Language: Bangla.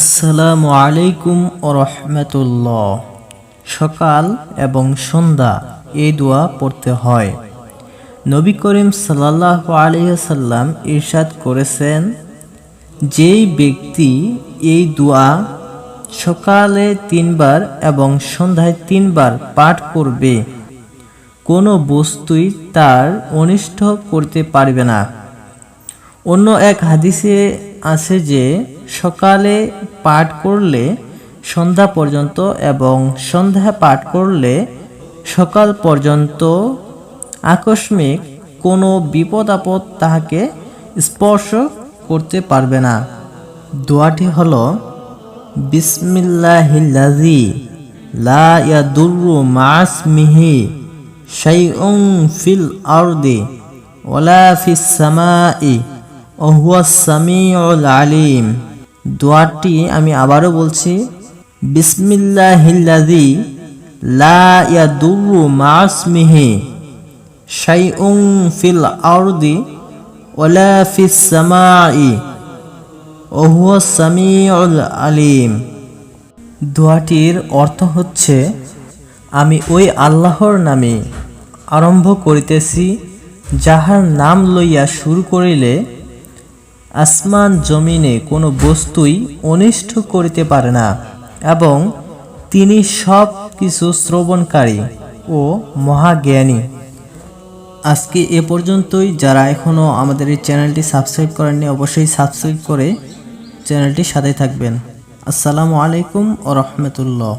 আসসালামু আলাইকুম রহমতুল্লাহ। সকাল এবং সন্ধ্যা এই দোয়া পড়তে হয়। নবী করিম সাল্লাহ আলিয়াল্লাম ইরশাদ করেছেন, যেই ব্যক্তি এই দোয়া সকালে তিনবার এবং সন্ধ্যায় তিনবার পাঠ করবে, কোনো বস্তুই তার অনিষ্ট করতে পারবে না। অন্য এক হাদিসে আছে যে সকালে পাঠ করলে সন্ধ্যা পর্যন্ত এবং সন্ধ্যা পাঠ করলে সকাল পর্যন্ত আকস্মিক কোনো বিপদ আপদ তাহাকে স্পর্শ করতে পারবে না। দোয়াটি হলো বিসমিল্লাহিল্লাজি লা ইয়াদুররু মাসমিহি শাইউন ফিল আরদি ওয়ালা ফিস সামাই ওহুয়া সামিউল আলিম। দোয়াটি আমি আবারও বলছি বিসমিল্লাহিল্লাজি লা ইয়াদুররু মাসমিহি শাইউন ফিল আরদি ওয়ালা ফিস সামাই ওহুয়া সামিউল আলিম। দোয়াটির অর্থ হচ্ছে, আমি ওই আল্লাহর নামে আরম্ভ করিতেছি, যাহার নাম লইয়া শুরু করিলে আসমান জমিনে কোনো বস্তুই অনিষ্ট করিতে পারে না, এবং তিনি সব কিছু শ্রবণকারী ও মহাজ্ঞানী। আজকে এ পর্যন্তই। যারা এখনও আমাদের এই চ্যানেলটি সাবস্ক্রাইব করেননি, অবশ্যই সাবস্ক্রাইব করে চ্যানেলটির সাথে থাকবেন। আসসালামু আলাইকুম ও রহমতুল্লাহ